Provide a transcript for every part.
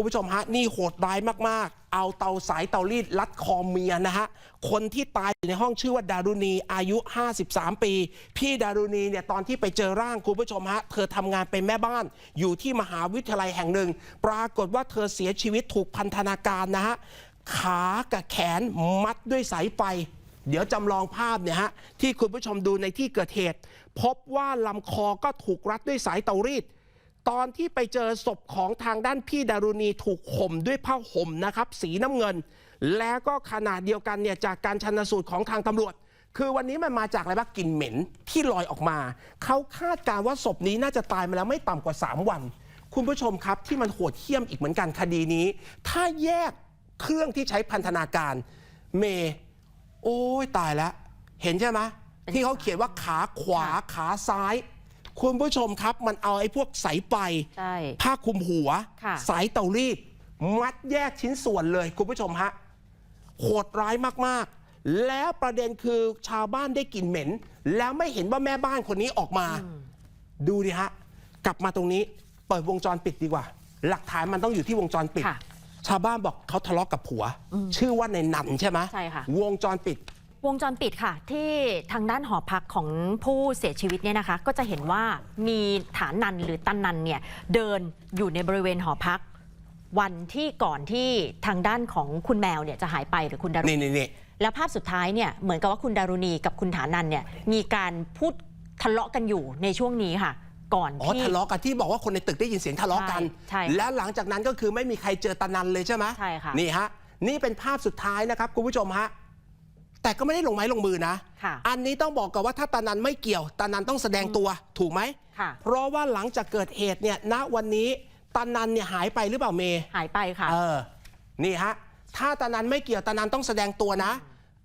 คุณผู้ชมฮะ นี่โหดร้ายมาก ๆ เอาเตาสายเตารีดรัดคอเมียนะฮะ คนที่ตายอยู่ในห้องชื่อว่าดารุณีอายุ 53 ปี พี่ดารุณีเนี่ยตอนที่ไปเจอร่างคุณผู้ชมฮะ เธอทำงานเป็นแม่บ้านอยู่ที่มหาวิทยาลัยแห่งหนึ่ง ปรากฏว่าเธอเสียชีวิตถูกพันธนาการนะฮะ ขากับแขนมัดด้วยสายไฟเดี๋ยวจำลองภาพเนี่ยฮะที่คุณผู้ชมดูในที่เกิดเหตุ พบว่าลำคอก็ถูกรัดด้วยสายเตารีด ตอนที่ไปเจอศพของทางด้านพี่ดารุณีถูกห่มด้วยผ้าห่มนะครับ สีน้ำเงิน แล้วก็ขนาดเดียวกันเนี่ยจากการชันสูตรของทางตำรวจ คือวันนี้มันมาจากอะไรบ้างกลิ่นเหม็นที่ลอยออกมา เขาคาดการณ์ว่าศพนี้น่าจะตายมาแล้วไม่ต่ำกว่า 3 วัน คุณผู้ชมครับที่มันโหดเหี้ยมอีกเหมือนกันคดีนี้ ถ้าแยกเครื่องที่ใช้พันธนาการเมย์โอ้ยตายแล้ว เห็นใช่ไหมที่เขาเขียนว่าขาขวาขาซ้าย คุณผู้ชมครับมันเอาไอ้พวกสายไฟใช่ ผ้าคลุมหัว ค่ะ สายเตารีดมัดแยกชิ้นส่วนเลยคุณผู้ชมฮะโหดร้ายมากๆ แล้วประเด็นคือชาวบ้านได้กลิ่นเหม็น แล้วไม่เห็นว่าแม่บ้านคนนี้ออกมา ดูดิฮะ กลับมาตรงนี้เปิดวงจรปิดดีกว่า หลักฐานมันต้องอยู่ที่วงจรปิด ค่ะชาวบ้านบอกเขาทะเลาะกับผัว ชื่อว่าในนันใช่ไหมใช่ค่ะ วงจรปิด วงจรปิดค่ะ ที่ทางด้านหอพักของผู้เสียชีวิตเนี่ยนะคะ ก็จะเห็นว่ามีฐานนันหรือตันนันเนี่ยเดินอยู่ในบริเวณหอพัก วันที่ก่อนที่ทางด้านของคุณแมวเนี่ยจะหายไปหรือคุณดารุนี่ณีนี่นี่แล้วภาพสุดท้ายเนี่ยเหมือนกับว่าคุณดารุณีกับคุณฐานันเนี่ยมีการพูดทะเลาะกันอยู่ในช่วงนี้ค่ะ ก่อนอ๋อที่ ทะเลาะกันที่บอกว่าคนในตึกได้ยินเสียงทะเลาะกัน ใช่ใช่และหลังจากนั้นก็คือไม่มีใครเจอตานันเลยใช่ไหมใช่ค่ะ นี่ฮะนี่เป็นภาพสุดท้ายนะครับคุณผู้ชมฮะ แต่ก็ไม่ได้ลงไม้ลงมือนะ ค่ะอันนี้ต้องบอกก่อนว่าถ้าตานันไม่เกี่ยว ตานันต้องแสดงตัวถูกไหม ค่ะ เพราะว่าหลังจากเกิดเหตุเนี่ย ณ วันนี้ตานันเนี่ยหายไปหรือเปล่าเมย์หายไปค่ะ เออ นี่ฮะ ถ้าตานันไม่เกี่ยว ตานันต้องแสดงตัวนะ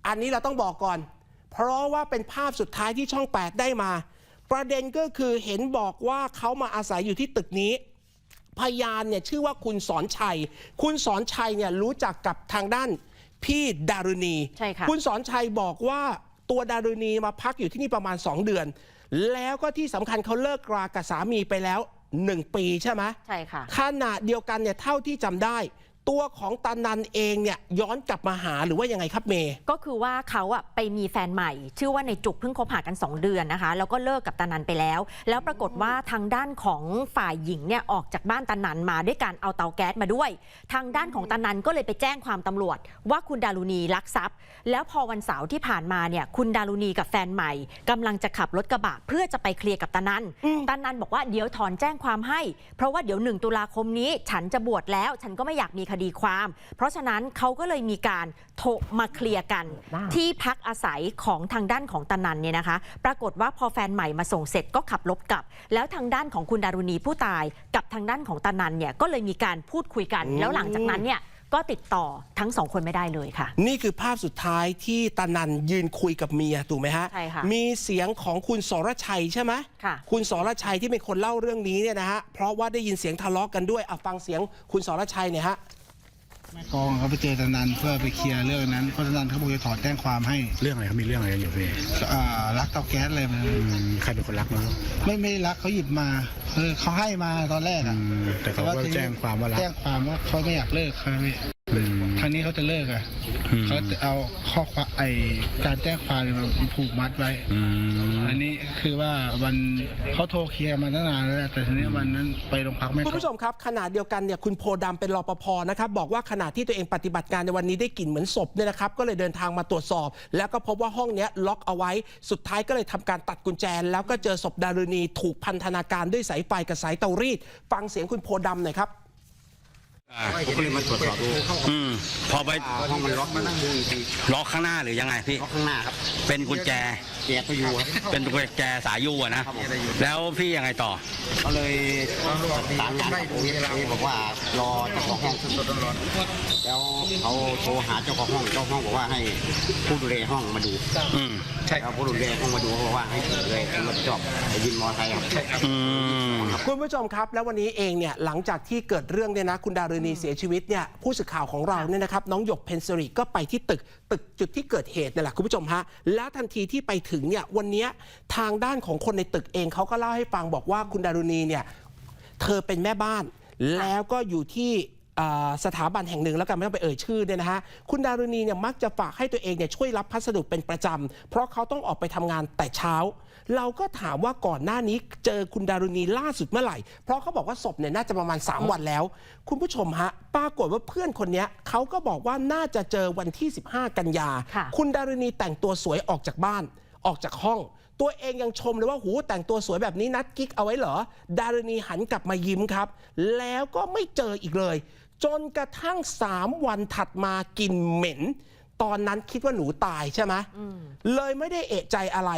อันนี้เราต้องบอกก่อน เพราะว่าเป็นภาพสุดท้ายที่ช่อง 8 ได้มา ประเด็นก็คือเห็นบอกว่าเขามาอาศัยอยู่ที่ตึกนี้ พยานเนี่ยชื่อว่าคุณสอนชัย คุณสอนชัยเนี่ยรู้จักกับทางด้าน พี่ดารุณี ใช่ค่ะ คุณสอนชัยบอกว่าตัวดารุณีมาพักอยู่ที่นี่ประมาณ 2 เดือน แล้วก็ที่สำคัญเขาเลิกรากับสามีไปแล้ว 1 ปีใช่ไหม ใช่ค่ะ ขณะเดียวกันเนี่ยเท่าที่จำได้ ตัวของตานันเองเนี่ยย้อนกลับมาหาหรือว่ายังไงครับเมย์ก็คือว่าเขาอะไปมีแฟนใหม่ ชื่อว่าในจุกเพิ่งคบหากัน 2 เดือนนะคะ แล้วก็เลิกกับตานันไปแล้ว แล้วปรากฏว่าทางด้านของฝ่ายหญิงเนี่ยออกจากบ้านตานันมาด้วยการเอาเตาแก๊สมาด้วย ทางด้านของตานันก็เลยไปแจ้งความตำรวจ ว่าคุณดารุณีลักทรัพย์ แล้วพอวันเสาร์ที่ผ่านมาเนี่ยคุณดารุณีกับแฟนใหม่กำลังจะขับรถกระบะเพื่อจะไปเคลียร์กับตานันอืมตานันบอกว่าเดี๋ยวถอนแจ้งความให้ เพราะว่าเดี๋ยวหนึ่งตุลาคมนี้ ฉันจะบวชแล้ว ฉันก็ไม่อยากมีคดีความ เพราะฉะนั้นเขาก็เลยมีการโทรมาเคลียร์กัน ที่พักอาศัยของทางด้านของตานันเนี่ยนะคะ ปรากฏว่าพอแฟนใหม่มาส่งเสร็จก็ขับรถกลับ แล้วทางด้านของคุณดารุณีผู้ตายกับทางด้านของตานันเนี่ยก็เลยมีการพูดคุยกันอืมแล้วหลังจากนั้นเนี่ยก็ติดต่อทั้งสองคนไม่ได้เลยค่ะ นี่คือภาพสุดท้ายที่ตานันยืนคุยกับเมียถูกไหมฮะ ใช่ค่ะ มีเสียงของคุณสรชัยใช่ไหมค่ะ คุณสรชัยที่เป็นคนเล่าเรื่องนี้เนี่ยนะฮะ เพราะว่าได้ยินเสียงทะเลาะกันด้วยอะฟังเสียงคุณสรชัยเนี่ยฮะ แม่กองเขาไปเจอตานันเพื่อไปเคลียร์เรื่องนั้นเพราะตานันเขาบอกจะถอนแจ้งความให้เรื่องอะไรเขามีเรื่องอะไรกันอยู่พี่อ่ารักเตาแก๊สเลยมันอืมใครเป็นคนรักมันไม่ไม่ได้รักเขาหยิบมาเออเขาให้มาตอนแรกอือะมแต่เขาก็ทีนี้แจ้งความว่ารักแจ้งความว่าเขาไม่อยากเลิกครับพี่อืมทางนี้เขาจะเลิกอะอืมเขาจะเอาข้อความไอการแจ้งความเนี่ยมาผูกมัดไว้ อืมอันนี้ คือว่าวันเขาโทรเคลียร์มาตั้งนานแล้วแหละแต่ทีนี้วันนั้นไปโรงพักแม่คุณกลองผู้ชมครับขณะเดียวกันเนี่ยคุณโพดำเป็นรปภนะครับบอกว่าขณะที่ตัวเองปฏิบัติการในวันนี้ได้กลิ่นเหมือนศพเนี่ยนะครับก็เลยเดินทางมาตรวจสอบ แล้วก็พบว่าห้องเนี้ยล็อกเอาไว้ สุดท้ายก็เลยทำการตัดกุญแจ แล้วก็เจอศพดารุณีถูกพันธนาการด้วยสายไฟกับสายเตารีด ฟังเสียงคุณโพดำหน่อยครับ ผมก็เลยมาตรวจสอบดูอืมพอไปอ่าห้องมันล็อกมันดูจริงล็อกข้างหน้าหรือยังไงพี่ๆล็อกข้างหน้าครับ เป็นกุญแจแกก็อยู่ครับเป็นกุญแจสายยูอะนะครับผมแล้วพี่ยังไงต่อ ก็เลยตามงานกับโอเอสบอกว่ารอเจ้าของห้องแล้วเขาโทรหาเจ้าของห้องเจ้าของห้องบอกว่าให้ผู้ดูแลห้องมาดูอืมแล้วผู้ดูแลห้องมาดูเขาบอกว่าให้ผู้ดูแลรถจอบไปยินมอเตอร์ไซค์ครับอืมคุณผู้ชมครับ แล้ววันนี้เองเนี่ยหลังจากที่เกิดเรื่องเนี่ยนะคุณดารุณีเสียชีวิตเนี่ยผู้สื่อข่าวของเราเนี่ยนะครับน้องหยกเพนซิริก็ไปที่ตึกตึกจุดที่เกิดเหตุนี่แหละคุณผู้ชมฮะแล้วทันทีที่ไปถึงเนี่ยวันนี้ทางด้านของคนในตึกเองเขาก็เล่าให้ฟังบอกว่าคุณดารุณีเนี่ยเธอเป็นแม่บ้าน แล้วก็อยู่ที่ สถาบันแห่งหนึ่งแล้วกันไม่ต้องไปเอ่ยชื่อเนี่ยนะฮะคุณดารุณีเนี่ยมักจะฝากให้ตัวเองเนี่ยช่วยรับพัสดุเป็นประจำเพราะเขาต้องออกไปทำงานแต่เช้า เราก็ถามว่าก่อนหน้านี้เจอคุณดารุณีล่าสุดเมื่อไหร่ เพราะเขาบอกว่าศพเนี่ยน่าจะประมาณ 3 วันแล้ว คุณผู้ชมฮะปรากฏว่าเพื่อนคนเนี้ยเขาก็บอกว่าน่าจะเจอวันที่ 15 กันยาค่ะคุณดารุณีแต่งตัวสวยออกจากบ้านออกจากห้องตัวเองยังชมเลยว่าหูแต่งตัวสวยแบบนี้นัดกิ๊กเอาไว้เหรอ ดารุณีหันกลับมายิ้มครับ แล้วก็ไม่เจออีกเลย จนกระทั่ง3วันถัดมากินเหม็น ตอนนั้นคิดว่าหนูตายใช่ไหมเลยไม่ได้เอะใจอะไร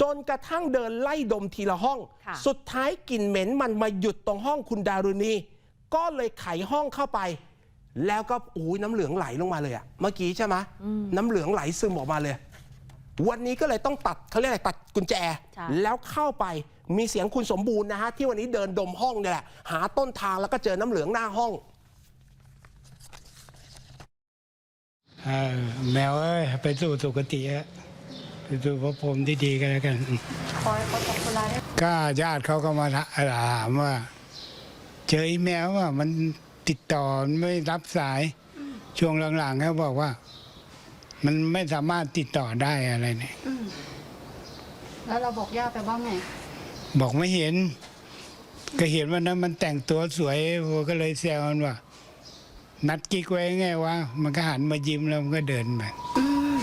จนกระทั่งเดินไล่ดมทีละห้องค่ะสุดท้ายกลิ่นเหม็นมันมาหยุดตรงห้องคุณดารุณี ก็เลยไขห้องเข้าไป แล้วก็อุ้ยน้ำเหลืองไหลลงมาเลยอะเมื่อกี้ใช่ไหมน้ำเหลืองไหลซึมออกมาเลย วันนี้ก็เลยต้องตัดเขาเรียกอะไรตัดกุญแจใช่แล้วเข้าไปมีเสียงคุณสมบูรณ์นะฮะที่วันนี้เดินดมห้องเนี่ยแหละหาต้นทางแล้วก็เจอน้ำเหลืองหน้าห้อง เออ แมวเอ้ยไปสู่สุคติฮะไปสู่พระพรหมที่ดีกันแล้วกันก็ญาติเขาก็มาถามว่า เจอไอ้แมวว่ามันติดต่อไม่รับสาย ช่วงหลังๆเขาบอกว่า มันไม่สามารถติดต่อได้อะไรเนี่ยอืมแล้วเราบอกย่าไปว่าไงบอกไม่เห็น ก็เห็นว่านั้นมันแต่งตัวสวยผมก็เลยแซวมันว่า นัดกิ๊กไว้ไงวะมันก็หันมายิ้มแล้วมันก็เดินไปอืม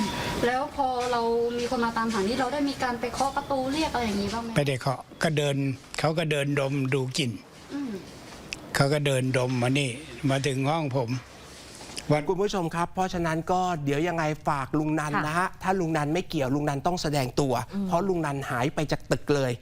แล้วพอเรามีคนมาตามหานี่เราได้มีการไปเคาะประตูเรียกอะไรอย่างนี้บ้างไหมไปเด็กเขาก็เดินเขาก็เดินดมดูกลิ่นอืม เขาก็เดินดมมานี่มาถึงห้องผม วันคุณผู้ชมครับ เพราะฉะนั้นก็เดี๋ยวยังไงฝากลุงนันค่ะ นะฮะ ถ้าลุงนันไม่เกี่ยวลุงนันต้องแสดงตัว เพราะลุงนันหายไปจากตึกเลย